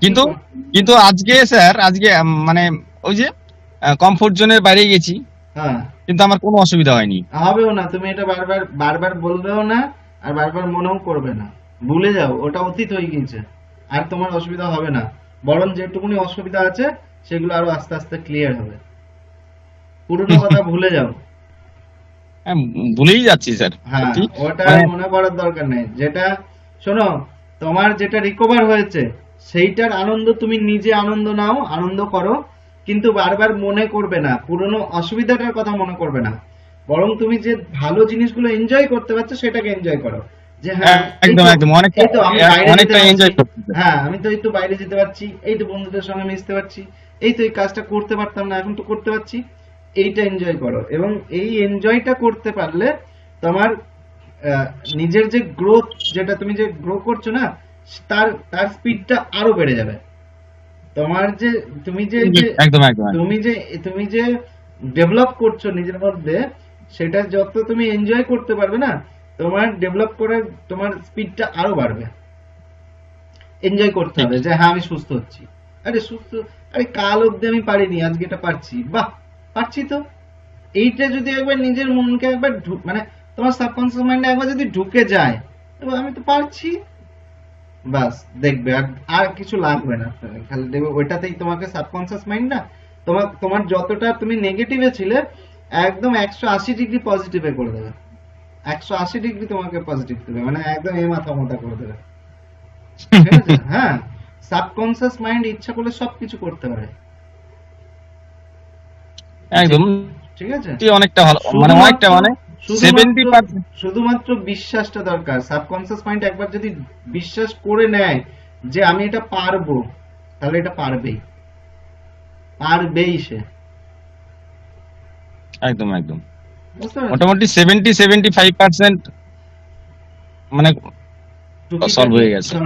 কিন্তু কিন্তু আজকে স্যার আজকে মানে ওই যে কমফোর্ট জোনের বাইরে গেছি। হ্যাঁ। কিন্তু আমার কোনো অসুবিধা হয়নি। হবেও না তুমি এটা বারবার বারবার বলবেও না আর বারবার মনেও করবে না। ভুলে যাও ওটা অতীত হয়ে গিয়েছে। আর তোমার অসুবিধা হবে না। বরং যেটুকুনি অসুবিধা আছে সেগুলো আরও আস্তে আস্তে ক্লিয়ার হবে। পুরনো কথা ভুলে যাও। হ্যাঁ, ভুলেই যাচ্ছি স্যার। হ্যাঁ ওটা মানে- মনে করার দরকার নেই। যেটা শোনো তোমার যেটা রিকভার হয়েছে সেইটার আনন্দ তুমি নিজে আনন্দ নাও আনন্দ করো কিন্তু বারবার মনে করবে না পুরনো অসুবিধাটার কথা মনে করবে না। বরং তুমি যে ভালো জিনিসগুলো এনজয় করতে পারছ সেটাকে এনজয় করো। যে হ্যাঁ একদম একদম অনেকটা এই তো আমি বাইরে অনেকটা এনজয় করতে হ্যাঁ আমি তো একটু বাইরে যেতে পারছি এই তো বন্ধুদের সঙ্গে মিশতে পারছি এই তো এই কাজটা করতে পারতাম না এখন তো করতে পারছি এইটা এনজয় করো। এবং এই এনজয়টা করতে পারলে তোমার নিজের যে গ্রোথ যেটা তুমি যে গ্রো করছ না তার তার স্পিডটা আরও বেড়ে যাবে। তোমার যে তুমি যে একদম একদম। তুমি যে তুমি যে ডেভেলপ করছ নিজের মধ্যে সেটা যত তুমি এনজয় করতে পারবে না তোমার ডেভেলপ করার তোমার স্পিডটা আরও বাড়বে। এনজয় করতে হবে যে হ্যাঁ আমি সুস্থ হচ্ছি। আরে সুস্থ আরে কাল অব্দি আমি পারিনি আজকে এটা পারছি। বাহ পারছি তো। এইটা যদি একবার নিজের মনকে একবার মানে তোমার সাবকনসিয়াস মাইন্ডে একবার যদি ঢুকে যায় আমি তো পারছি। বাস দেখবে। আর আর কিছু লাগবে না। খালি দেখবে ওইটাতেই তোমাকে সাবকনসিয়াস মাইন্ড না তোমার তোমার যতটা তুমি নেগেটিভে ছিলে একদম একশো আশি ডিগ্রি পজিটিভে করে দেবে। একশো আশি ডিগ্রি তোমাকে পজিটিভ দেবে মানে একদম এই মাথা মোটা করে দেবে। ঠিক আছে? হ্যাঁ। সাবকনসিয়াস মাইন্ড ইচ্ছা করলে সবকিছু করতে পারে। একদম। ঠিক আছে? অনেকটা ভালো। মানে অনেকটা মানে শুধুমাত্র বিশ্বাসটা দরকার। সাবকনসিয়াস মাইন্ড একবার যদি বিশ্বাস করে নেয় যে আমি এটা পারব তাহলে এটা পারবেই। পারবেই সে। একদম একদম। মোটামুটি সেভেন্টি সেভেন্টি ফাইভ পার্সেন্ট মানে solve হয়ে গেছে।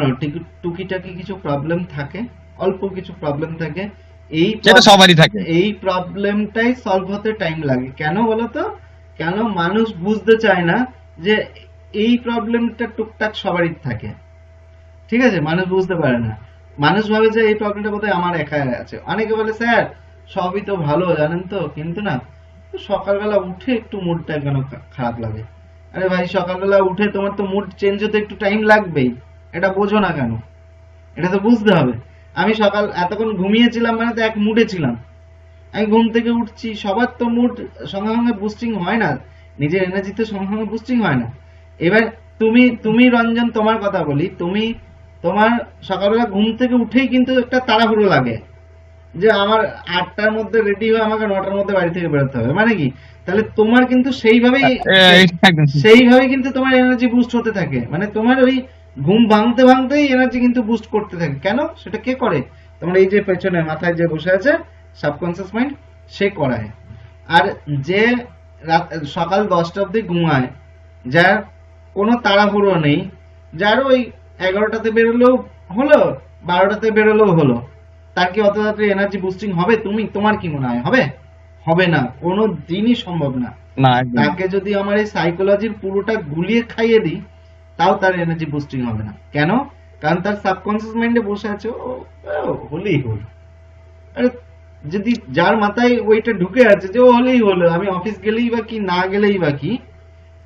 টুকিটাকি কিছু প্রবলেম থাকে অল্প কিছু প্রবলেম থাকে। এই prob- সবারই থাকে। এই প্রবলেমটাই সলভ হতে টাইম লাগে। কেন বলতো? কেন মানুষ বুঝতে চায় না যে এই প্রবলেমটা টুকটাক সবারই থাকে। ঠিক আছে? মানুষ বুঝতে পারে না। মানুষ ভাবে যে এই প্রবলেমটা বোধহয় আমার একা আছে। অনেকে বলে, স্যার, সবই তো ভালো, জানেন তো। কিন্তু না, সকালবেলা উঠে একটু মুডটা কেন খারাপ লাগে? আরে ভাই, সকালবেলা উঠে তোমার তো মুড চেঞ্জ হতে একটু টাইম লাগবেই। এটা বোঝো না কেন? এটা তো বুঝতে হবে। আমি সকাল, এতক্ষণ ঘুমিয়েছিলাম মানে তো এক মুডে ছিলাম। আমি ঘুম থেকে উঠছি সবার তো মুড সঙ্গে সঙ্গে বুস্টিং হয় না নিজের এনার্জিতে সঙ্গে সঙ্গে বুস্টিং হয় না। এবার তুমি তুমি রঞ্জন তোমার কথা বলি তুমি তোমার সকালবেলা ঘুম থেকে উঠেই কিন্তু একটা তাড়াহুড়ো লাগে যে আমার আটটার মধ্যে রেডি হয়ে আমাকে নটার মধ্যে বাড়ি থেকে বেরোতে হবে মানে কি? তাহলে তোমার কিন্তু সেইভাবেই সেইভাবে কিন্তু তোমার এনার্জি বুস্ট হতে থাকে মানে তোমার ওই ঘুম ভাঙতে ভাঙতেই এনার্জি কিন্তু বুস্ট করতে থাকে। কেন? সেটা কে করে? তোমার এই যে পেছনে মাথায় যে বসে আছে সাবকনসিয়াস মাইন্ড সে করায়। আর যে সকাল দশটা অবধি ঘুমায় যার কোনো তাড়াহুড়ো নেই যার ওই এগারোটাতে বেরোলেও হলো বারোটাতে বেরোলেও হলো তার কি অত তাড়াতাড়ি এনার্জি বুস্টিং হবে? তুমি তোমার কি মনে হয়? হবে? হবে না কোনো দিনই সম্ভব না। তাকে যদি আমার এই সাইকোলজির পুরোটা গুলিয়ে খাইয়ে দিই তাও তার এনার্জি বুস্টিং হবে না। কেন? কারণ তার সাবকনসিয়াস মাইন্ডে বসে আছে ও ও, হলেই হল আরে যদি যার মাথায় ওইটা ঢুকে আছে যে ও হলেই হলো আমি অফিস গেলেই বা কি না গেলেই বা কি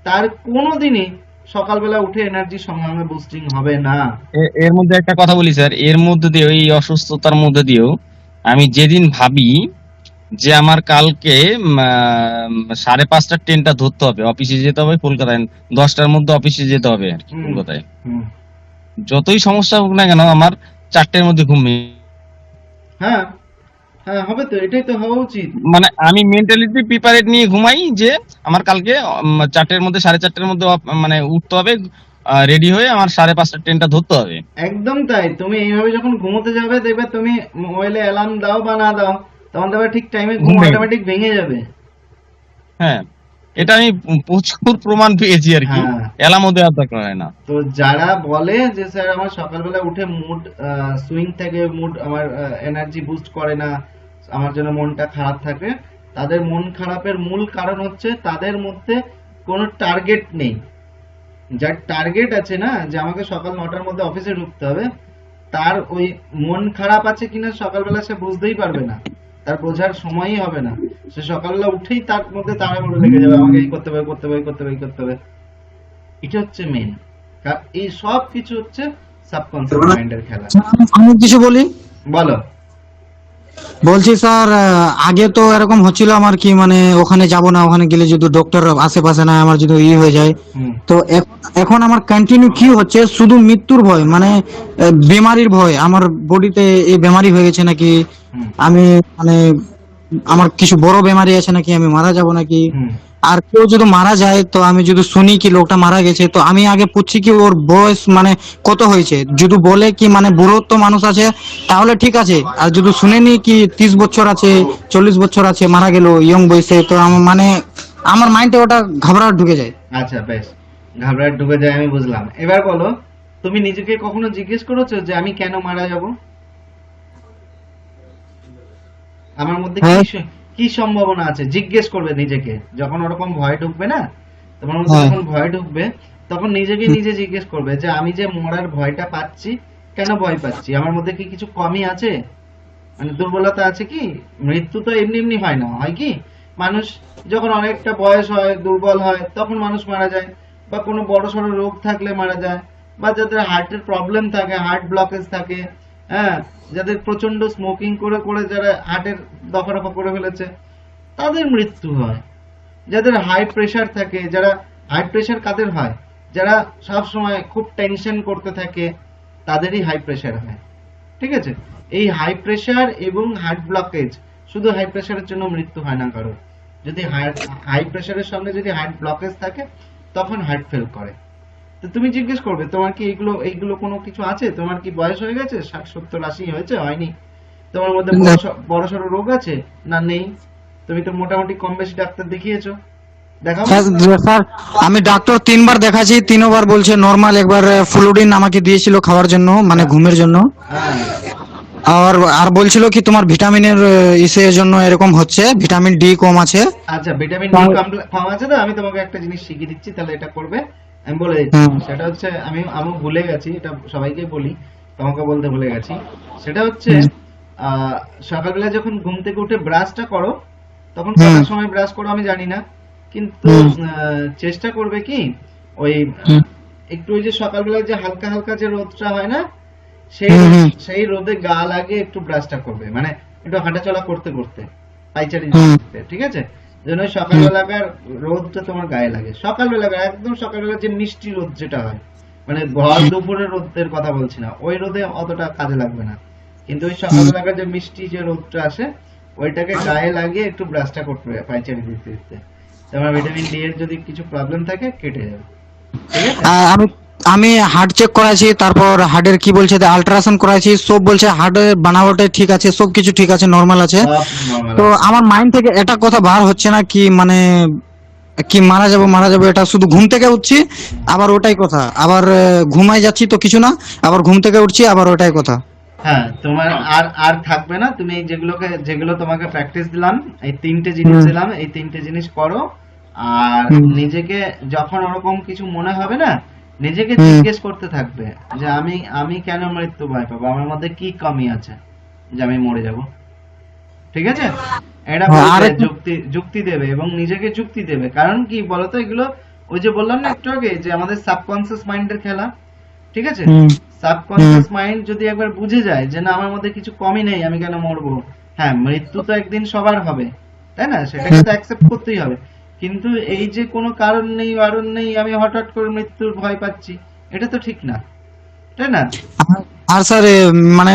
তার কোনোদিনই সকালবেলা উঠে এনার্জি সঙ্গে বুস্টিং হবে না এর মধ্যে একটা কথা বলি স্যার এর মধ্যে দিয়ে ওই অসুস্থতার মধ্যে দিয়েও আমি যেদিন ভাবি যে আমার কালকে সাড়ে পাঁচটার ট্রেনটা ধরতে হবে অফিসে যেতে হবে কলকাতায় দশটার মধ্যে অফিসে যেতে হবে আর কি, কলকাতায়। যতই সমস্যা হোক না কেন আমার চারটের মধ্যে ঘুম হ্যাঁ হ্যাঁ হবে তো এটাই তো হওয়া উচিত। মানে আমি মেন্টালিটি প্রিপারেট নিয়ে ঘুমাই যে আমার কালকে চারটের মধ্যে সাড়ে চারটের মধ্যে মানে উঠতে হবে রেডি হয়ে আমার সাড়ে পাঁচটার ট্রেনটা ধরতে হবে। একদম তাই তুমি এইভাবে যখন ঘুমোতে যাবে দেখবে তুমি মোবাইলে অ্যালার্ম দাও বা না দাও তখন দেখবে ঠিক টাইমে ঘুম অটোমেটিক ভেঙে যাবে। হ্যাঁ এটা আমি প্রচুর প্রমাণ পেয়েছি আর কি। মধ্যে দরকার হয় না। তো যারা বলে যে স্যার আমার সকালবেলা উঠে মুড সুইং থাকে মুড আমার এনার্জি বুস্ট করে না আমার জন্য মনটা খারাপ থাকে তাদের মন খারাপের মূল কারণ হচ্ছে তাদের মধ্যে কোনো টার্গেট নেই। যার টার্গেট আছে না যে আমাকে সকাল নটার মধ্যে অফিসে ঢুকতে হবে তার ওই মন খারাপ আছে কিনা সকালবেলা সে বুঝতেই পারবে না। তার বোঝার সময়ই হবে না। সে সকালবেলা উঠেই তার মধ্যে তাড়াহুড়ো লেগে যাবে আমাকে এই করতে হবে করতে হবে করতে হবে করতে হবে। এটা হচ্ছে মেন এই সব কিছু হচ্ছে সাবকনসিয়াস মাইন্ডের খেলা। আমি কিছু বলি? বলো। বলছি স্যার আগে তো এরকম হচ্ছিল আমার কি মানে ওখানে যাব না ওখানে গেলে যদি ডক্টর আশেপাশে না আমার যদি ই হয়ে যায়। তো এখন আমার কন্টিনিউ কি হচ্ছে শুধু মৃত্যুর ভয় মানে বেমারির ভয়। আমার বডিতে এই বেমারি হয়ে গেছে নাকি? আমি মানে আমার কিছু বড় বেমারি আছে নাকি? আমি মারা যাব নাকি? আর কেউ যদি মারা যায় তো আমি যদি শুনি কি লোকটা মারা গেছে তো আমি আগে পুচ্ছি কি ওর বয়স মানে কত হয়েছে? যদি বলে কি মানে বুড়ো তো মানুষ আছে তাহলে ঠিক আছে। আর যদি শুনেনি কি তিরিশ বছর আছে চল্লিশ বছর আছে মারা গেল ইয়ং বয়সে তো আমার মানে আমার মাইন্ডে ওটা ঘাবড়াট ঢুকে যায়। আচ্ছা বেশ। ঘাবড়াট ঢুকে যায় আমি বুঝলাম। এবার বলো তুমি নিজেকে কখনো জিজ্ঞেস করেছ যে আমি কেন মারা যাব? আমার মধ্যে কি হ্যাঁ। কি সম্ভাবনা আছে? জিজ্ঞেস করবে নিজেকে। যখন ওরকম ভয় ঢুকবে না তোমার মধ্যে হ্যাঁ। যখন ভয় ঢুকবে তখন নিজেকে নিজে জিজ্ঞেস করবে যে আমি যে মরার ভয়টা পাচ্ছি কেন ভয় পাচ্ছি? আমার মধ্যে কি কিছু কমই আছে? মানে দুর্বলতা আছে কি? মৃত্যু তো এমনি এমনি হয় না হয় কি? মানুষ যখন অনেকটা বয়স হয় দুর্বল হয় তখন মানুষ মারা যায়। বা কোনো বড় সড়ো রোগ থাকলে মারা যায়। বা যাদের হার্টের প্রবলেম থাকে হার্ট ব্লকেজ থাকে হ্যাঁ যাদের প্রচণ্ড স্মোকিং করে করে যারা হার্টের দফা রফা করে ফেলেছে, তাদের মৃত্যু হয়। যাদের হাই প্রেশার থাকে, যারা হাই প্রেশার কাদের হয়? যারা সব সময় খুব টেনশন করতে থাকে, তাদেরই হাই প্রেশার হয়। ঠিক আছে? এই হাই প্রেশার এবং হার্ট ব্লকেজ শুধু হাই প্রেশারের জন্য মৃত্যু হয় না কারও যদি হাই প্রেশারের সঙ্গে যদি হার্ট ব্লকেজ থাকে, তখন হার্ট ফেল করে। তো তুমি জিজ্ঞেস করবে তোমার কি এইগুলো এইগুলো কোনো কিছু আছে? তোমার কি বয়স হয়ে গেছে? ষাট সত্তর আশি হয়েছে? হয়নি। তোমার মধ্যে বড় সড়ো রোগ আছে? না নেই। তুমি তো মোটামুটি কম বেশি ডাক্তার দেখিয়েছো। স্যার, আমি ডাক্তার তিনবার দেখাচ্ছি তিনবার বলছে নর্মাল একবার ফ্লুডিন আমাকে দিয়েছিল খাওয়ার জন্য মানে ঘুমের জন্য। হ্যাঁ। আর আর বলছিল কি তোমার ভিটামিনের ইসের জন্য এরকম হচ্ছে ভিটামিন ডি কম আছে। আচ্ছা ভিটামিন ডি কম আছে না আমি তোমাকে একটা জিনিস শিখিয়ে দিচ্ছি তাহলে এটা করবে। আমি বলে দিচ্ছি সেটা হচ্ছে আমি আমি ভুলে গেছি এটা সবাইকে বলি তোমাকে বলতে ভুলে গেছি। সেটা হচ্ছে সকালবেলা যখন ঘুম থেকে উঠে ব্রাশটা করো তখন। কটার সময় ব্রাশ করো আমি জানি না কিন্তু চেষ্টা করবে কি ওই একটু ওই যে সকালবেলা যে হালকা হালকা যে রোদটা হয় না সেই। সেই রোদে গা লাগে একটু ব্রাশটা করবে মানে একটু হাঁটাচলা করতে করতে পাইচারি করতে, ঠিক আছে? যেন সকালবেলাকার রোদটা তোমার গায়ে লাগে। সকালবেলাকার একদম সকালবেলা যে মিষ্টি রোদ যেটা হয় মানে ভর দুপুরের রোদের কথা বলছি না ওই রোদে অতটা কাজে লাগবে না। কিন্তু ওই সকালবেলাকার যে মিষ্টি যে রোদটা আসে ওইটাকে গায়ে লাগিয়ে একটু ব্রাশটা করতে হবে পাইচারি দিতে দিতে তোমার ভিটামিন ডি এর যদি কিছু প্রবলেম থাকে কেটে যাবে। ঠিক আছে? আমি আমি হার্ট চেক করাইছি তারপর হার্টের কি বলছে আল্ট্রাসাউন্ড করাইছি সব বলছে হার্টের বানাবটে ঠিক আছে সব কিছু ঠিক আছে নর্মাল আছে। তো আমার মাইন্ড থেকে এটা কথা বার হচ্ছে না কি মানে কি মারা যাব মারা যাব এটা শুধু ঘুম থেকে উঠছি আবার ওটাই কথা। আবার ঘুমাই যাচ্ছি তো কিছু না আবার ঘুম থেকে উঠছি আবার ওটাই কথা। হ্যাঁ তোমার আর আর থাকবে না তুমি এই যেগুলোকে যেগুলো তোমাকে প্র্যাকটিস দিলাম এই তিনটে জিনিস দিলাম এই তিনটে জিনিস করো আর নিজেকে যখন ওরকম কিছু মনে হবে না নিজেকে জিজ্ঞেস করতে থাকবে যে আমি আমি কেন মৃত্যু ভয় পাবো? আমার মধ্যে কি কমি আছে যে আমি মরে যাব? ঠিক আছে? এটা হ্যাঁ, যুক্তি যুক্তি দেবে এবং নিজেকে যুক্তি দেবে। কারণ কি বলতো এগুলো ওই যে বললাম না একটু আগে যে আমাদের সাবকনসিয়াস মাইন্ডের খেলা ঠিক আছে। সাবকনসিয়াস মাইন্ড যদি একবার বুঝে যায় যে না আমার মধ্যে কিছু কমই নেই আমি কেন মরবো? হ্যাঁ মৃত্যু তো একদিন সবার হবে তাই না? সেটাকে তো অ্যাকসেপ্ট করতেই হবে। কিন্তু এই যে কোনো কারণ নেই বারণ নেই আমি হঠাৎ করে মৃত্যুর ভয় পাচ্ছি এটা তো ঠিক না। তাই না? আর স্যার মানে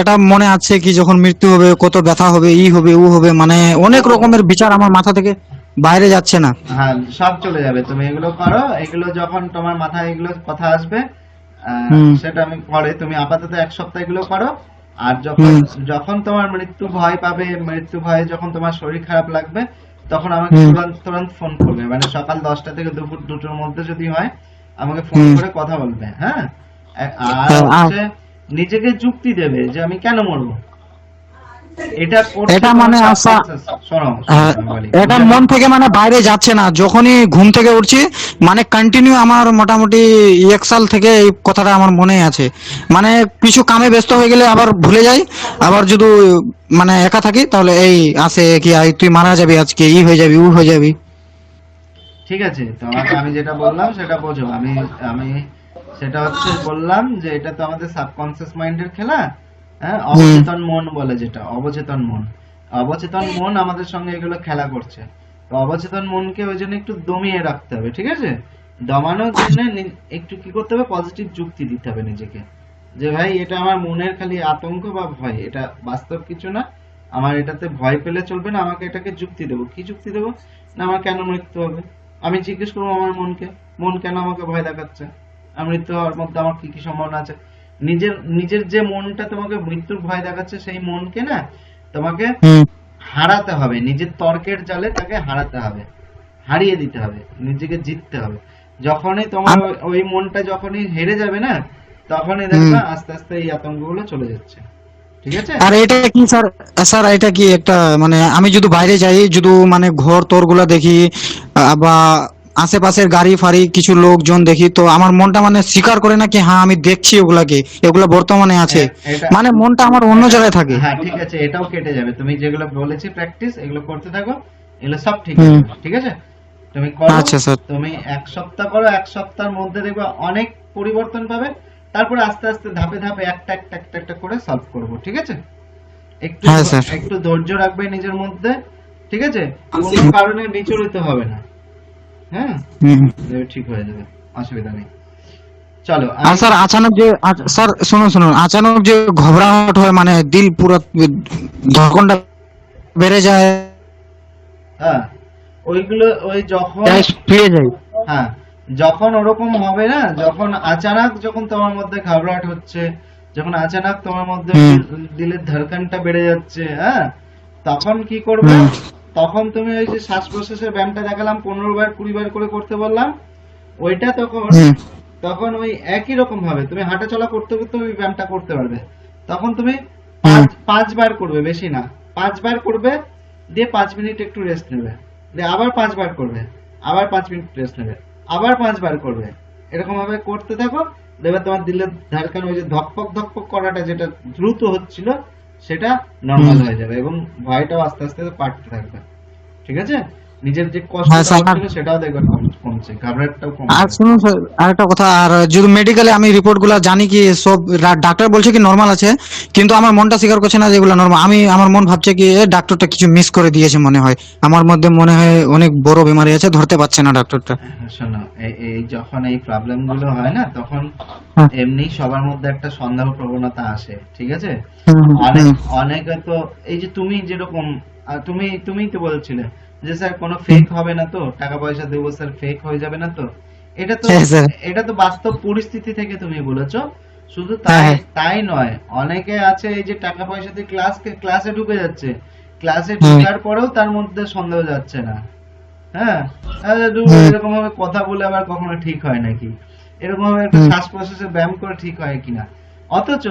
এটা মনে আছে কি যখন মৃত্যু হবে কত ব্যথা হবে ই হবে ও হবে মানে অনেক রকমের বিচার আমার মাথা থেকে বাইরে যাচ্ছে না। হ্যাঁ সব চলে যাবে। তুমি এগুলো করো এগুলো যখন তোমার মাথায় এগুলো কথা আসবে সেটা আমি পরে তুমি আপাতত এক সপ্তাহ এগুলো করো আর যখন যখন তোমার মৃত্যু ভয় পাবে মৃত্যু ভয়ে যখন তোমার শরীর খারাপ লাগবে তখন আমাকে তুরন্ত তুরন্ত ফোন করবে। মানে সকাল দশটা থেকে দুপুর দুটোর মধ্যে যদি হয় আমাকে ফোন করে কথা বলবে হ্যাঁ? হ্যাঁ, আর- হচ্ছে নিজেকে যুক্তি দেবে যে আমি কেন মরবো? এটা এটা মানে আশা-। এটা মন থেকে মানে বাইরে যাচ্ছে না। যখনই ঘুম থেকে উঠছি মানে কন্টিনিউ আমার মোটামুটি এক সাল থেকে এই কথাটা আমার মনে আছে। মানে কিছু কামে ব্যস্ত হয়ে গেলে আবার ভুলে যাই। আবার যদি মানে একা থাকি তাহলে এই আসে কি তুই মারা যাবি আজকে ই হয়ে যাবি উ হয়ে যাবি। ঠিক আছে তোমাকে আমি যেটা বললাম সেটা বোঝো। আমি আমি সেটা হচ্ছে বললাম যে এটা তো আমাদের সাবকনসিয়াস মাইন্ডের খেলা। হ্যাঁ অবচেতন মন বলে যেটা অবচেতন মন। অবচেতন মন আমাদের সঙ্গে এগুলো খেলা করছে। তো অবচেতন মনকে ওই জন্য একটু দমিয়ে রাখতে হবে ঠিক আছে? দমানোর জন্য একটু কি করতে হবে? পজিটিভ যুক্তি দিতে হবে নিজেকে। যে ভাই এটা আমার মনের খালি আতঙ্ক বা ভয় এটা বাস্তব কিছু না। আমার এটাতে ভয় পেলে চলবে না আমাকে এটাকে যুক্তি দেবো। কি যুক্তি দেবো? না আমার কেন মৃত্যু হবে? আমি জিজ্ঞেস করব আমার মনকে মন কেন আমাকে ভয় দেখাচ্ছে? মৃত্যু হওয়ার মধ্যে আমার কি কি সম্ভাবনা আছে? নিজের নিজের যে মনটা তোমাকে মৃত্যুর ভয় দেখাচ্ছে সেই মনকে না তোমাকে হারাতে হবে। নিজের তর্কের জালে তাকে হারাতে হবে। হারিয়ে দিতে হবে। নিজেকে জিততে হবে। যখনই তোমার ওই- মনটা যখনই হেরে যাবে না তখনই দেখবে আস্তে আস্তে এই আতঙ্কগুলো চলে যাচ্ছে। ঠিক আছে? আর এটা কি স্যার স্যার এটা কি একটা মানে আমি যদি বাইরে যাই যদি মানে ঘর তোরগুলা দেখি বা আশেপাশের গাড়ি ফাড়ি কিছু লোকজন দেখি তো আমার মনটা মানে স্বীকার করে না কি হ্যাঁ আমি দেখছি ওগুলাকে এগুলা বর্তমানে আছে। মানে মনটা আমার অন্য জায়গায় থাকে। হ্যাঁ ঠিক আছে এটাও কেটে যাবে। তুমি যেগুলো বলেছি প্র্যাকটিস এগুলো করতে থাকো এগুলো সব ঠিক। হয়ে যাবে ঠিক আছে? তুমি করো আচ্ছা, স্যার। তুমি এক সপ্তাহ করো এক সপ্তাহের মধ্যে দেখবে অনেক পরিবর্তন পাবে। তারপরে আস্তে আস্তে ধাপে ধাপে একটা একটা একটা একটা করে সলভ করব ঠিক আছে? একটু হ্যাঁ। একটু ধৈর্য রাখবে নিজের মধ্যে ঠিক আছে? কোনো কারণে বিচলিত হবে না। হ্যাঁ ঠিক হয়ে যাবে অসুবিধা নেই। চলো আর স্যার আচানক যে স্যার শুনুন শুনুন। আচানক যে ঘবরাহট হয় মানে দিল পুরো ধড়কনটা বেড়ে যায়। হ্যাঁ ওইগুলো ওই যখন যায়। হ্যাঁ যখন ওরকম হবে না যখন আচানক যখন তোমার মধ্যে ঘাবড়াট হচ্ছে যখন আচানক তোমার মধ্যে দিলের ধড়কনটা বেড়ে যাচ্ছে হ্যাঁ তখন কি করবে। তখন তুমি ওই যে শ্বাস প্রশ্বাসের ব্যায়ামটা দেখালাম পনেরো বার কুড়ি বার করে করতে বললাম ওইটা তখন তখন ওই একই রকম ভাবে তুমি হাঁটা চলা করতে করতে ওই ব্যায়ামটা করতে পারবে। তখন তুমি পাঁচ পাঁচবার করবে বেশি না। পাঁচবার করবে দিয়ে পাঁচ মিনিট একটু রেস্ট নেবে। দিয়ে আবার পাঁচবার করবে আবার পাঁচ মিনিট রেস্ট নেবে আবার পাঁচবার করবে। এরকম ভাবে করতে থাকো দেখবে তোমার দিলের ধারকান ওই যে ধকপক ধকপক করাটা যেটা দ্রুত হচ্ছিল সেটা নর্মাল হয়ে যাবে এবং ভয়টাও আস্তে আস্তে পারতে থাকবে। ঠিক আছে? নিজের যে কষ্ট হ্যাঁ, স্যার। হচ্ছিল সেটাও কমছে আর শুনুন স্যার আরেকটা কথা আর যদি মেডিকেলে আমি রিপোর্টগুলা জানি কি সব ডাক্তার বলছে কি নর্মাল আছে কিন্তু আমার মনটা স্বীকার করছে না যেগুলো নর্মাল আমি আমার মন ভাবছে কি ডাক্তারটা কিছু মিস করে দিয়েছে মনে হয়। আমার মধ্যে মনে হয় অনেক বড় বেমারি আছে ধরতে পারছে না ডাক্তারটা শোনো এই- যখন এই প্রবলেমগুলো হয় না তখন হ্যাঁ। এমনি সবার মধ্যে একটা সন্দেহ প্রবণতা আসে ঠিক আছে? অনেক অনেকে তো এই যে তুমি যেরকম তুমি তুমিই তো বলছিলে যে স্যার কোনো ফেক হবে না তো? টাকা পয়সা দেবো স্যার ফেক হয়ে যাবে না তো? এটা তো হ্যাঁ, এটা তো বাস্তব পরিস্থিতি থেকে তুমি বলেছ। শুধু হ্যাঁ, তাই হ্যাঁ। তাই নয়। অনেকে আছে এই যে টাকা পয়সা দিয়ে ক্লাস ক্লাসে ঢুকে যাচ্ছে। ক্লাসে। ঢোকার পরেও তার মধ্যে সন্দেহ যাচ্ছে না। হ্যাঁ? এরকম ভাবে কথা বলে আবার কখনো ঠিক হয় নাকি? এরকম ভাবে একটা শ্বাস প্রশ্বাসে ব্যায়াম করে ঠিক হয় কিনা? অথচ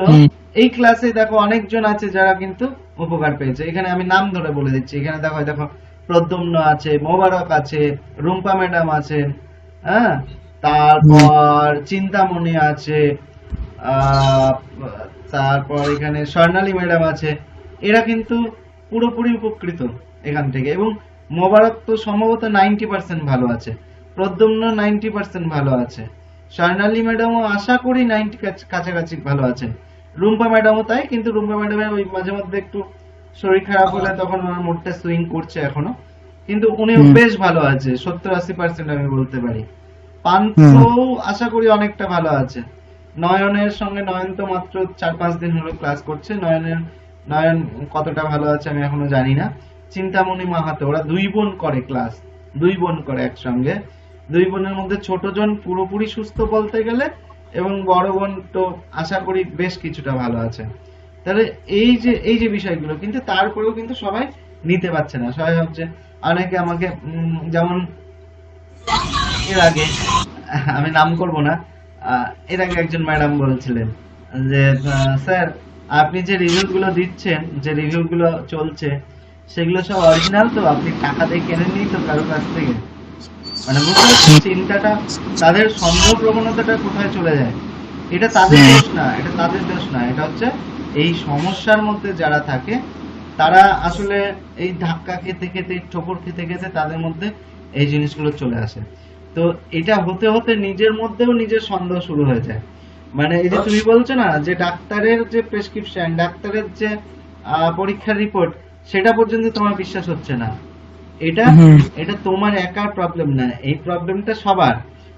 এই ক্লাসে দেখো অনেকজন আছে যারা কিন্তু উপকার পেয়েছে। এখানে আমি নাম ধরে বলে দিচ্ছি। এখানে দেখো দেখো প্রদ্যুম্ন আছে মোবারক আছে রুম্পা ম্যাডাম আছে হ্যাঁ? তারপর চিন্তামণি আছে তারপর এখানে স্বর্ণালী ম্যাডাম আছে। এরা কিন্তু পুরোপুরি উপকৃত এখান থেকে এবং মোবারক তো সম্ভবত নাইনটি পার্সেন্ট ভালো আছে প্রদ্যুম্ন নাইনটি পার্সেন্ট ভালো আছে। স্বর্ণালী ম্যাডামও আশা করি নাইনটি কাছাকাছি ভালো আছে। রুম্পা ম্যাডামও তাই কিন্তু রুম্পা ম্যাডামের ওই মাঝে মধ্যে একটু শরীর খারাপ হলে তখন ওনার মুডটা সুইং করছে এখনও। কিন্তু উনি বেশ ভালো আছে সত্তর আশি পার্সেন্ট আমি বলতে পারি। পান্থ আশা করি অনেকটা ভালো আছে। নয়নের সঙ্গে নয়ন তো মাত্র চার পাঁচ দিন হলো ক্লাস করছে। নয়নের নয়ন কতটা ভালো আছে আমি এখনও জানি না। চিন্তামণি মাহাতো ওরা দুই বোন করে ক্লাস দুই বোন করে একসঙ্গে। দুই বোনের মধ্যে ছোট জন পুরোপুরি সুস্থ বলতে গেলে এবং বড় বোন তো আশা করি বেশ কিছুটা ভালো আছে। তাহলে এই যে এই যে বিষয়গুলো কিন্তু তারপরেও কিন্তু সবাই নিতে পারছে না। সবাই ভাবছে অনেকে আমাকে যেমন এর আগে আমি নাম করব না এর আগে একজন ম্যাডাম বলছিলেন যে স্যার আপনি যে রিভিউ গুলো দিচ্ছেন যে রিভিউ গুলো চলছে সেগুলো সব অরিজিনাল তো? আপনি টাকা দিয়ে কেনেননি তো কারও কাছ থেকে? মানে বুঝতে চিন্তাটা তাদের সন্দেহ প্রবণতাটা কোথায় চলে যায়? এটা তাদের হুম। দোষ না এটা তাদের দোষ না এটা হচ্ছে এই সমস্যার মধ্যে যারা থাকে তারা আসলে এই ধাক্কা খেতে খেতে ঠোকর খেতে খেতে তাদের মধ্যে এই জিনিসগুলো চলে আসে। তো এটা হতে হতে নিজের মধ্যেও নিজের সন্দেহ শুরু হয়ে যায়। মানে এই যে তুমি বলছো না যে ডাক্তারের যে প্রেসক্রিপশন ডাক্তারের যে পরীক্ষার রিপোর্ট সেটা পর্যন্ত তোমার বিশ্বাস হচ্ছে না। এটা এটা তোমার একার প্রবলেম না। এই প্রবলেমটা সবার।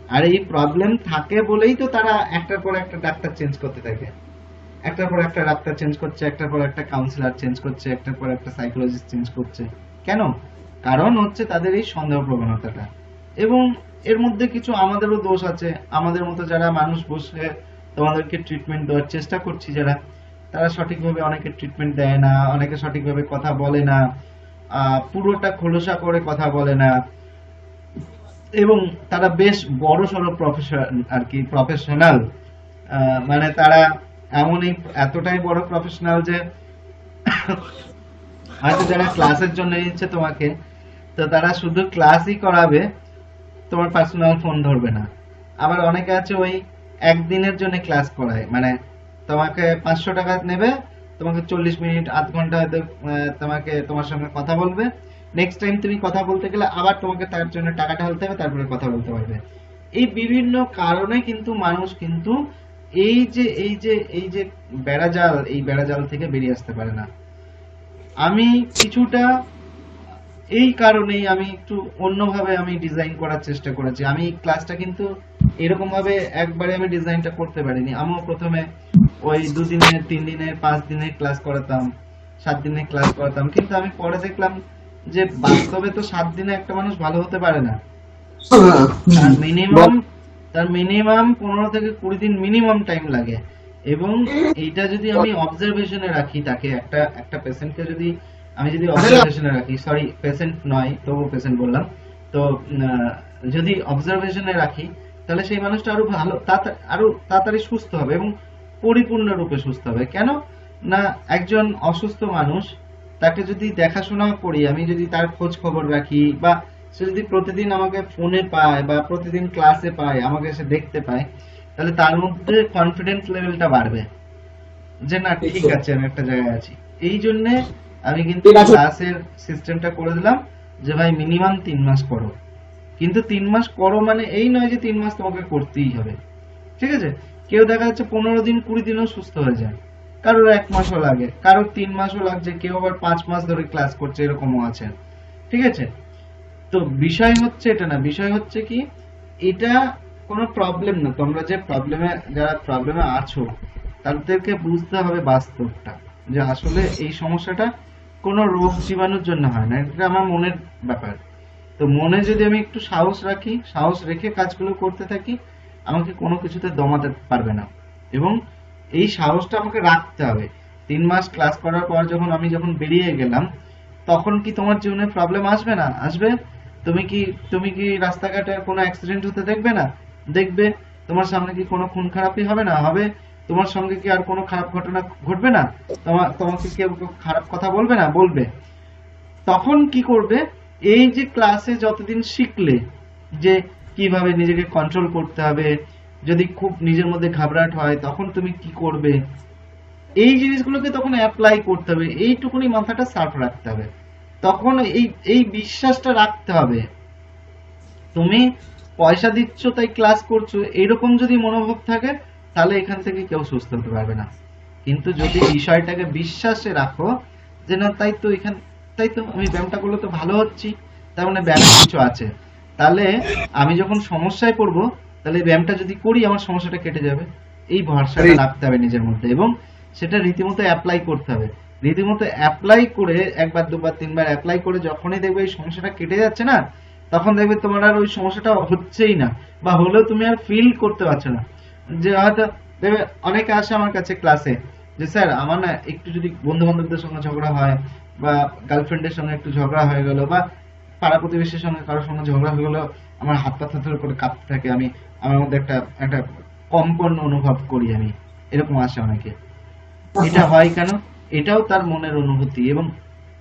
আর এই প্রবলেম থাকে বলেই তো তারা একটার পর একটা ডাক্তার চেঞ্জ করতে থাকে। একটার পর একটা ডাক্তার চেঞ্জ করছে, একটার পর একটা কাউন্সিলর চেঞ্জ করছে, একটার পর একটা সাইকোলজিস্ট চেঞ্জ করছে। কেন? কারণ হচ্ছে তাদের এই সন্দেহ প্রবণতাটা। এবং এর মধ্যে কিছু আমাদেরও দোষ আছে। আমাদের মতো যারা মানুষ বসে তোমাদেরকে ট্রিটমেন্ট দেওয়ার চেষ্টা করছি যারা, তারা সঠিকভাবে অনেকে ট্রিটমেন্ট দেয় না, অনেকে সঠিকভাবে কথা বলে না পুরোটা খোলসা করে কথা বলে না। এবং তারা বেশ বড় সড়ো প্রফেশন আর কি প্রফেশনাল মানে তারা এমনই এতটাই বড় প্রফেশনাল যে হয়তো যারা ক্লাসের জন্য নিচ্ছে তোমাকে, তো তারা শুধু ক্লাসই করাবে, তোমার পার্সোনাল ফোন ধরবে না। আবার অনেকে আছে ওই একদিনের জন্য ক্লাস করায় মানে তোমাকে পাঁচশো টাকা নেবে, তোমাকে চল্লিশ মিনিট, আধ ঘণ্টা হয়তো তোমাকে, তোমার সঙ্গে কথা বলবে। নেক্সট টাইম তুমি কথা বলতে গেলে আবার তোমাকে তার জন্য টাকাটা ঢালতে হবে, তারপরে কথা বলতে পারবে। এই বিভিন্ন কারণে কিন্তু মানুষ কিন্তু এই যে এই যে এই যে বেড়াজাল এই বেড়াজাল থেকে বেরিয়ে আসতে পারে না। আমি কিছুটা এই কারণেই আমি একটু অন্যভাবে আমি ডিজাইন করার চেষ্টা করেছি। আমি ক্লাসটা কিন্তু এরকম ভাবে একবারে আমি ডিজাইনটা করতে পারিনি। আমিও প্রথমে ওই দুদিনের তিন দিনের পাঁচ দিনের ক্লাস করাতাম সাত দিনের ক্লাস করাতাম। কিন্তু আমি পরে দেখলাম যে বাস্তবে তো সাত দিনে একটা মানুষ ভালো হতে পারে না। মিনিমাম তার মিনিমাম পনেরো থেকে কুড়ি দিন মিনিমাম টাইম লাগে। এবং এইটা যদি আমি অবজারভেশনে রাখি তাকে, একটা একটা পেশেন্টকে যদি আমি যদি অবজারভেশনে রাখি সরি পেশেন্ট নয়, তবু পেশেন্ট বললাম। তো যদি অবজারভেশনে রাখি, তাহলে সেই মানুষটা আরও ভালো আরও তাড়াতাড়ি সুস্থ হবে এবং পরিপূর্ণ রূপে সুস্থ হবে। কেন? না, একজন অসুস্থ মানুষ, তাকে যদি দেখাশোনা করি, আমি যদি তার খোঁজ খবর রাখি বা সে যদি প্রতিদিন আমাকে ফোনে পায় বা প্রতিদিন ক্লাসে পায় আমাকে সে দেখতে পায় তাহলে তার মধ্যে কনফিডেন্স লেভেলটা বাড়বে। যে না ঠিক আছে আমি একটা জায়গায় আছি। এই জন্য আমি কিন্তু। ক্লাসের সিস্টেমটা করে দিলাম যে ভাই মিনিমাম তিন মাস করো। কিন্তু তিন মাস করো মানে এই নয় যে তিন মাস তোমাকে করতেই হবে। ঠিক আছে? কেউ দেখা যাচ্ছে পনেরো দিন কুড়ি দিনও সুস্থ হয়ে যায়। কারোর এক মাসও লাগে কারোর তিন মাসও লাগছে কেউ আবার পাঁচ মাস ধরে ক্লাস করছে এরকমও আছে। ঠিক আছে? তো বিষয় হচ্ছে এটা না, বিষয় হচ্ছে কি, এটা কোনো প্রবলেম না। তোমরা যে প্রবলেমে যারা প্রবলেমে আছো, তাদেরকে বুঝতে হবে বাস্তবটা। যে আসলে এই সমস্যাটা কোনো রোগ জীবাণুর জন্য হয় না। এটা আমার মনের ব্যাপার। তো মনে যদি আমি একটু সাহস রাখি, সাহস রেখে কাজগুলো করতে থাকি, আমাকে কোনো কিছুতে দমাতে পারবে না। এবং এই সাহসটা আমাকে রাখতে হবে। তিন মাস ক্লাস করার পর যখন আমি যখন বেরিয়ে গেলাম, তখন কি তোমার জীবনে প্রবলেম আসবে না? আসবে? তুমি কি তুমি কি রাস্তাঘাটে কোনো অ্যাক্সিডেন্ট হতে দেখবে না? দেখবে, তোমার সামনে কি কোনো খুন খারাপই হবে না? হবে, তোমার সঙ্গে কি আর কোনো খারাপ ঘটনা ঘটবে না? তোমার তোমাকে কেউ খারাপ কথা বলবে না? বলবে। তখন কি করবে? এই যে ক্লাসে যতদিন শিখলে যে কীভাবে নিজেকে কন্ট্রোল করতে হবে, যদি খুব নিজের মধ্যে ঘাবড়াট হয়, তখন তুমি কি করবে? এই জিনিসগুলোকে তখন অ্যাপ্লাই করতে হবে। এইটুকুনি মাথাটা সাফ রাখতে হবে। তখন এই এই বিশ্বাসটা রাখতে হবে। তুমি পয়সা দিচ্ছ তাই ক্লাস করছ এরকম যদি মনোভাব থাকে তাহলে এখান থেকে কেউ সুস্থ হতে পারবে না। কিন্তু যদি বিষয়টাকে বিশ্বাসে রাখো যে না তাই তো এখান তাই তো আমি ব্যায়ামটা করলে তো ভালো হচ্ছি তার মানে ব্যায়াম কিছু আছে। তাহলে আমি যখন সমস্যায় পড়ব তাহলে ব্যায়ামটা যদি করি আমার সমস্যাটা কেটে যাবে। এই ভরসাটা রাখতে হবে নিজের মধ্যে এবং সেটা রীতিমতো অ্যাপ্লাই করতে হবে। রীতিমতো অ্যাপ্লাই করে একবার, দুবার, তিনবার অ্যাপ্লাই করে যখনই দেখবে এই সমস্যাটা কেটে যাচ্ছে না, তখন দেখবে তোমার আর ওই সমস্যাটা হচ্ছেই না বা হলেও তুমি আর ফিল করতে পারছ না। যে হয়তো দেখবে অনেকে আসে আমার কাছে ক্লাসে যে, স্যার, আমার না একটু যদি বন্ধু বান্ধবদের সঙ্গে ঝগড়া হয় বা গার্লফ্রেন্ডের সঙ্গে একটু ঝগড়া হয়ে গেল বা পাড়া প্রতিবেশীর সঙ্গে কারোর সঙ্গে ঝগড়া হয়ে গেলো, আমার হাত পা থরথর করে কাঁপতে থাকে, আমি, আমার মধ্যে একটা একটা কম্পন অনুভব করি আমি। এরকম আসে অনেকে। এটা হয় কেন? এটাও তার মনের অনুভূতি এবং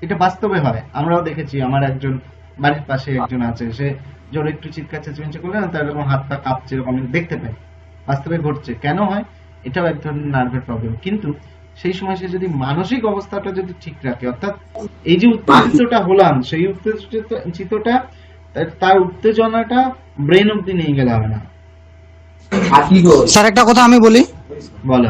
এটা বাস্তবে হয়। আমরাও দেখেছি আমার একজন বাড়ির পাশে একজন আছে সে জোরে একটু চিৎকার চেঁচামেচি করলে না তার এরকম হাত পা কাঁপছে এরকম আমি দেখতে পাই। বাস্তবে ঘটছে। কেন হয়? এটাও এক ধরনের নার্ভের প্রবলেম কিন্তু সেই সময় সে যদি মানসিক অবস্থাটা যদি ঠিক রাখে অর্থাৎ এই যে উত্তেজিতটা হলাম সেই উত্তেজিতটা তার- তার উত্তেজনাটা ব্রেন অব্দি নিয়ে গেলে হবে না। স্যার একটা কথা আমি বলি। বলো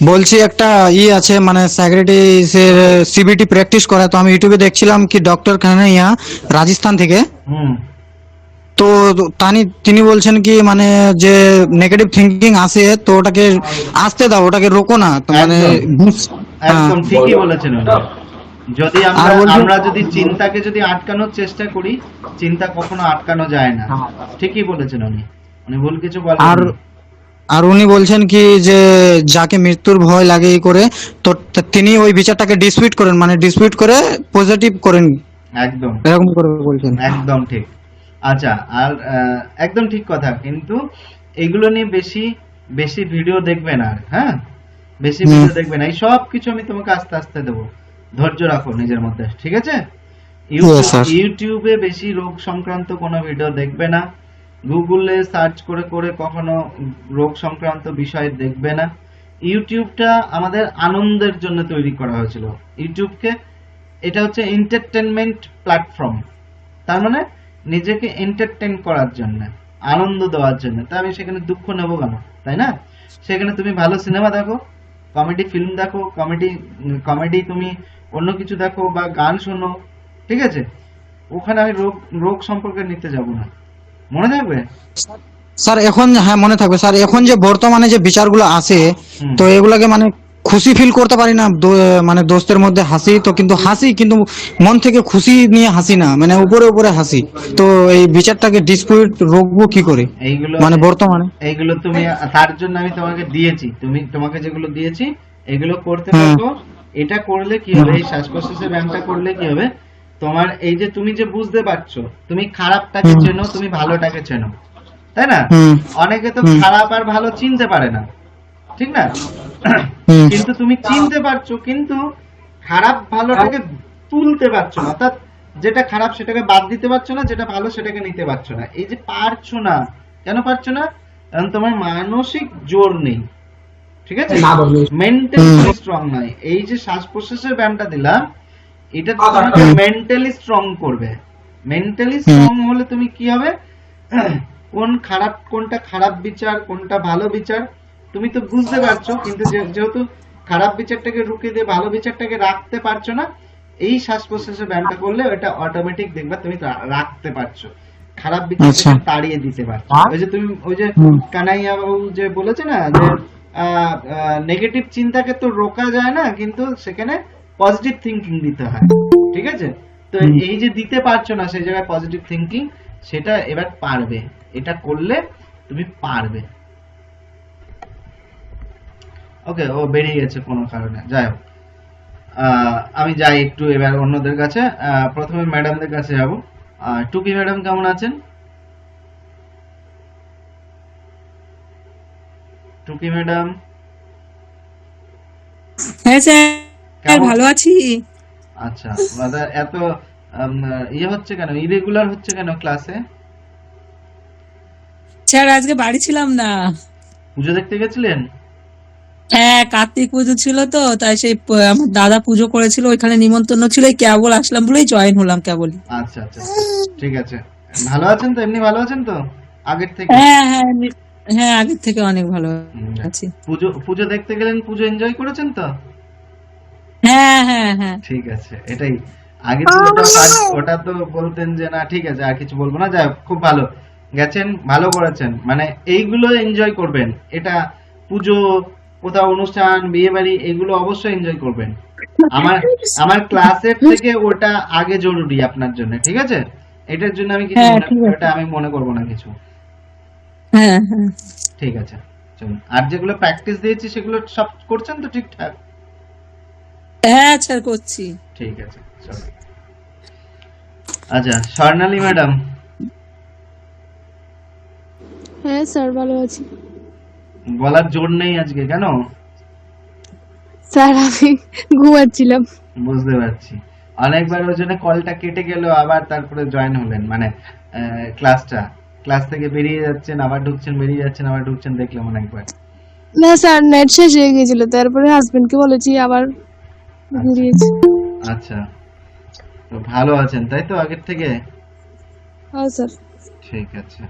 বলছি একটা ই আছে মানে সাইক্রেটিসের সিবিটি প্র্যাকটিস করে তো আমি ইউটিউবে দেখছিলাম কি ডক্টর কানাইয়া রাজস্থান থেকে। তো তানি তিনি বলছেন কি মানে যে নেগেটিভ থিঙ্কিং আসে তো ওটাকে আসতে দাও ওটাকে রোকো না তো মানে একদম। বুঝ- হ্যাঁ। একদম ঠিকই বলেছেন যদি আমরা আর আমরা যদি চিন্তাকে যদি আটকানোর চেষ্টা করি চিন্তা কখনো আটকানো যায় না। ঠিকই বলেছেন উনি। উনি ভুল কিছু বলেন আর আর উনি বলছেন কি যে যাকে মৃত্যুর ভয় লাগে এই করে তো তিনি ওই বিচারটাকে ডিসপিউট করেন মানে ডিসপিউট করে পজিটিভ করেন। একদম। এরকম করে বলছেন। একদম ঠিক। আচ্ছা আর একদম ঠিক কথা কিন্তু এগুলো নিয়ে বেশি বেশি ভিডিও দেখবে না আর, হ্যাঁ? বেশি ভিডিও দেখবে না এই সব কিছু আমি তোমাকে আস্তে আস্তে দেবো। ধৈর্য রাখো নিজের মধ্যে ঠিক আছে? ইউটিউবে বেশি রোগ সংক্রান্ত কোনো ভিডিও দেখবে না। গুগলে সার্চ করে করে কখনো রোগ সংক্রান্ত বিষয় দেখবে না। ইউটিউবটা আমাদের আনন্দের জন্য তৈরি করা হয়েছিল। ইউটিউবকে এটা হচ্ছে এন্টারটেনমেন্ট প্ল্যাটফর্ম তার মানে নিজেকে এন্টারটেন করার জন্য, আনন্দ দেওয়ার জন্য। তা আমি সেখানে দুঃখ নেব কেন? তাই না? সেখানে তুমি ভালো সিনেমা দেখো কমেডি ফিল্ম দেখো কমেডি কমেডি তুমি অন্য কিছু দেখো বা গান শোনো, ঠিক আছে? ওখানে আমি রোগ রোগ সম্পর্কে নিতে যাব না। মনে থাকবে? স্যার এখন হ্যাঁ মনে থাকবে। স্যার এখন যে বর্তমানে যে বিচারগুলো আসে হুম। তো এগুলাকে মানে খুশি ফিল করতে পারি না। মানে দোস্তের মধ্যে হাসি তো কিন্তু হাসি কিন্তু মন থেকে খুশি নিয়ে হাসি না। মানে উপরে উপরে হাসি। তো এই বিচারটাকে ডিসপিউট রোগবো কি করে? এইগুলো মানে বর্তমানে। এইগুলো তুমি তার জন্য আমি তোমাকে দিয়েছি। তুমি তোমাকে যেগুলো দিয়েছি এগুলো করতে হুম। থাকো। এটা করলে কি হবে? এই শ্বাস প্রশ্বাসের ব্যায়ামটা করলে কি হবে? তোমার এই যে তুমি যে বুঝতে পারছ তুমি খারাপটাকে। চেনো তুমি ভালোটাকে চেনো। তাই না? অনেকে তো খারাপ আর ভালো চিনতে পারে না। ঠিক না? কিন্তু তুমি চিনতে পারছ কিন্তু খারাপ ভালোটাকে তুলতে পারছ না। অর্থাৎ যেটা খারাপ সেটাকে বাদ দিতে পারছ না যেটা ভালো সেটাকে নিতে পারছ না। এই যে পারছ না কেন পারছ না? কারণ তোমার মানসিক জোর নেই। ঠিক আছে? মেন্টালি স্ট্রং নয়। এই যে শ্বাস প্রশ্বাসের ব্যায়ামটা দিলাম এটা তোমাকে মেন্টালি স্ট্রং করবে। মেন্টালি স্ট্রং হলে তুমি কি হবে? কোন খারাপ কোনটা খারাপ বিচার কোনটা ভালো বিচার? তুমি তো বুঝতে পারছ কিন্তু যেহেতু খারাপ বিচারটাকে রুখে দিয়ে ভালো বিচারটাকে রাখতে পারছ না এই শ্বাস প্রশ্বাসের ব্যায়ামটা করলে ওটা অটোমেটিক দেখবা তুমি রাখতে পারছ। খারাপ বিচারটাকে আচ্ছা। তাড়িয়ে দিতে পারছ। ওই যে তুমি ওই যে কানাইয়া বাবু যে বলেছে না যে নেগেটিভ চিন্তাকে তো রোকা যায় না কিন্তু সেখানে পজিটিভ থিঙ্কিং দিতে হয় ঠিক আছে? তো এই যে দিতে পারছ না সেই জায়গায় পজিটিভ থিঙ্কিং সেটা এবার পারবে। এটা করলে তুমি পারবে। ওকে ও বেরিয়ে গেছে কোনো কারণে। যাই হোক। আহ, আমি যাই একটু এবার অন্যদের কাছে। আহ, প্রথমে ম্যাডামদের কাছে যাব। টুকি ম্যাডাম কেমন আছেন? টুকি ম্যাডাম হ্যাঁ স্যার কেমন? ভালো আছি। আচ্ছা দাদা এত ইয়ে হচ্ছে কেন? ইরেগুলার হচ্ছে কেন ক্লাসে স্যার আজকে বাড়ি ছিলাম না। পুজো দেখতে গেছিলেন? হ্যাঁ কার্তিক পুজো ছিল তো তাই সেই আমার দাদা পুজো করেছিল ওইখানে নিমন্ত্রণ ছিল কেবল আসলাম বলেই জয়েন হলাম কেবল আচ্ছা আচ্ছা ঠিক আছে। ভালো আছেন তো? এমনি ভালো আছেন তো? আগের থেকে? হ্যাঁ হ্যাঁ হ্যাঁ আগের থেকে অনেক ভালো আছি। পুজো পুজো দেখতে গেলেন পুজো এনজয় করেছেন তো? হ্যাঁ হ্যাঁ হ্যাঁ। ঠিক আছে এটাই। আগে তো ওটা তো বলতেন যে না ঠিক আছে আর কিছু বলব না। যাই খুব ভালো। গেছেন ভালো করেছেন। মানে এইগুলো এনজয় করবেন। এটা পুজো কোথাও অনুষ্ঠান বিয়ে বাড়ি এগুলো অবশ্যই এনজয় করবেন। আমার আমার ক্লাসের থেকে ওটা আগে জরুরি আপনার জন্য ঠিক আছে? এটার জন্য আমি কিছু হ্যাঁ। ওটা আমি মনে করব না কিছু। হ্যাঁ হ্যাঁ। ঠিক আছে চলুন। আর যেগুলো প্র্যাকটিস দিয়েছি সেগুলো সব করছেন তো ঠিকঠাক? হ্যাঁ স্যার করছি। ঠিক আছে আচ্ছা স্বর্ণালী ম্যাডাম। হ্যাঁ স্যার ভালো আছি। বলার জোর নেই আজকে কেন? স্যার আমি ঘুমাচ্ছিলাম। বুঝতে পারছি। অনেকবার ওই জন্য কলটা কেটে গেল আবার তারপরে জয়েন হলেন। মানে ক্লাসটা ক্লাস থেকে বেরিয়ে যাচ্ছেন আবার ঢুকছেন বেরিয়ে যাচ্ছেন আবার ঢুকছেন দেখলাম অনেকবার। না স্যার নেট শেষ হয়ে গেছিল তারপরে হাজবেন্ডকে বলেছি আবার ঘুরিয়েছি। আচ্ছা। তো ভালো আছেন তাই তো আগের থেকে? হ্যাঁ স্যার। ঠিক আছে।